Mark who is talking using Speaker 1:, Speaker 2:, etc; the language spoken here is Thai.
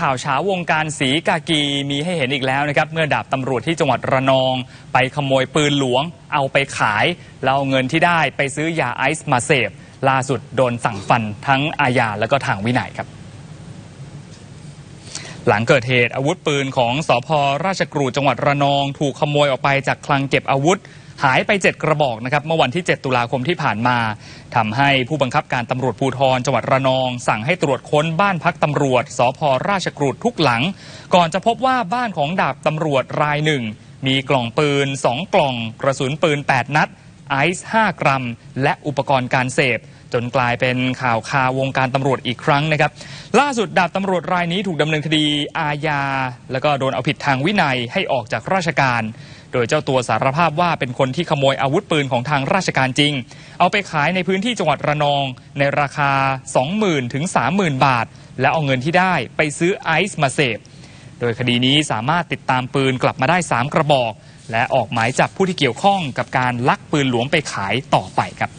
Speaker 1: ข่าวเช้าวงการสีกากีมีให้เห็นอีกแล้วนะครับเมื่อดาบตำรวจที่จังหวัดระนอง ไปขโมยปืนหลวง เอาไปขายแล้วเอาเงินที่ได้ไปซื้อยาไอซ์มาเสพล่าสุดโดนสั่งฟันทั้งอาญาและก็ทางวินัยครับ หลังเกิดเหตุอาวุธปืนของสพราชกรูจังหวัดระนอง ถูกขโมยออกไปจากคลังเก็บอาวุธ หายไป 7 กระบอกนะครับเมื่อวันที่ 7 ตุลาคมที่ผ่านมาทำให้ผู้บังคับการตำรวจภูธรจังหวัดระนอง สั่งให้ตรวจค้นบ้านพักตำรวจสพราชกรูดทุกหลัง ก่อนจะพบว่าบ้านของดาบตำรวจรายหนึ่ง มีกล่องปืน 2 กล่อง กระสุนปืน 8 นัดไอซ์5กรัม และอุปกรณ์การเสพจนกลายเป็นข่าวคาวงการตำรวจอีกครั้งนะครับ ล่าสุดดาบตำรวจรายนี้ถูกดำเนินคดีอาญา แล้วก็โดนเอาผิดทางวินัยให้ออกจากราชการ โดยเจ้าตัวสารภาพว่าเป็นคนที่ขโมยอาวุธปืนของทางราชการจริง เอาไปขายในพื้นที่จังหวัดระนอง ในราคา 20,000ถึง30,000 บาท และเอาเงินที่ได้ไปซื้อไอซ์มาเสพ โดยคดีนี้สามารถติดตามปืนกลับมาได้ 3 กระบอก และออกหมายจับผู้ที่เกี่ยวข้องกับการลักปืนหลวงไปขายต่อไปครับ